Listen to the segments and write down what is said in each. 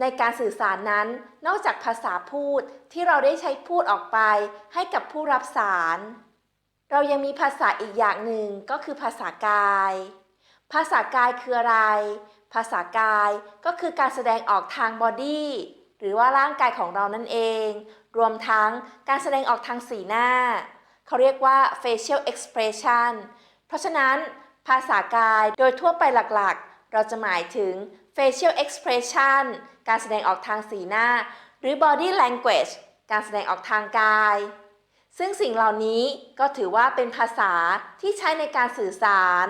ในการสื่อสารนั้น นอกจากภาษาพูดที่เราได้ใช้พูดออกไปให้กับผู้รับสาร เรายังมีภาษาอีกอย่างหนึ่งก็คือภาษากาย ภาษากายคืออะไร ภาษากายก็คือการแสดงออกทางบอดี้หรือว่าร่างกายของเรานั่นเอง รวมทั้งการแสดงออกทางสีหน้า เขาเรียกว่า facial expression เพราะฉะนั้น ภาษากายโดยทั่วไปหลักๆ เราจะหมายถึง facial expression การแสดงออกทางสีหน้า หรือ body language การแสดงออกทางกาย ซึ่งสิ่งเหล่านี้ก็ถือว่าเป็นภาษาที่ใช้ในการสื่อสาร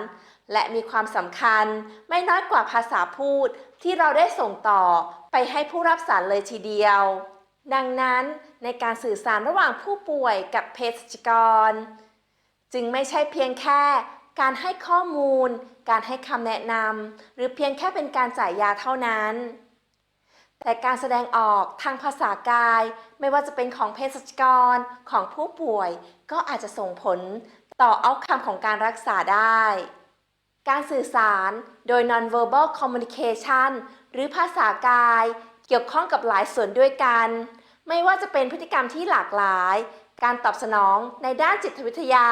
และมีความสำคัญไม่น้อยกว่าภาษาพูดที่เราได้ส่งต่อไปให้ผู้รับสารเลยทีเดียว ดังนั้นในการสื่อสารระหว่างผู้ป่วยกับเภสัชกร จึงไม่ใช่เพียงแค่ การให้ข้อมูล การให้คำแนะนำหรือเพียงแค่เป็นการจ่ายยาเท่านั้น แต่การแสดงออกทางภาษากาย ไม่ว่าจะเป็นของเภสัชกรของผู้ป่วย ก็อาจจะส่งผลต่อเอาคำของการรักษาได้ การสื่อสารโดย non-verbal communication หรือภาษากาย เกี่ยวข้องกับหลายส่วนด้วยกัน ไม่ว่าจะเป็นพฤติกรรมที่หลากหลาย การตอบสนองในด้านจิตวิทยา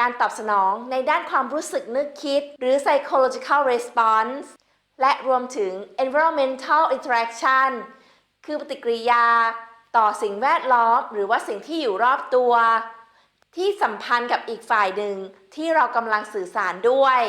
การตอบสนองในด้านความรู้สึกนึกคิด หรือ psychological response และรวมถึง environmental interaction คือปฏิกิริยา ต่อสิ่งแวดล้อม หรือว่าสิ่งที่อยู่รอบตัว ที่สัมพันธ์กับอีกฝ่ายหนึ่งที่เรากำลังสื่อสารด้วย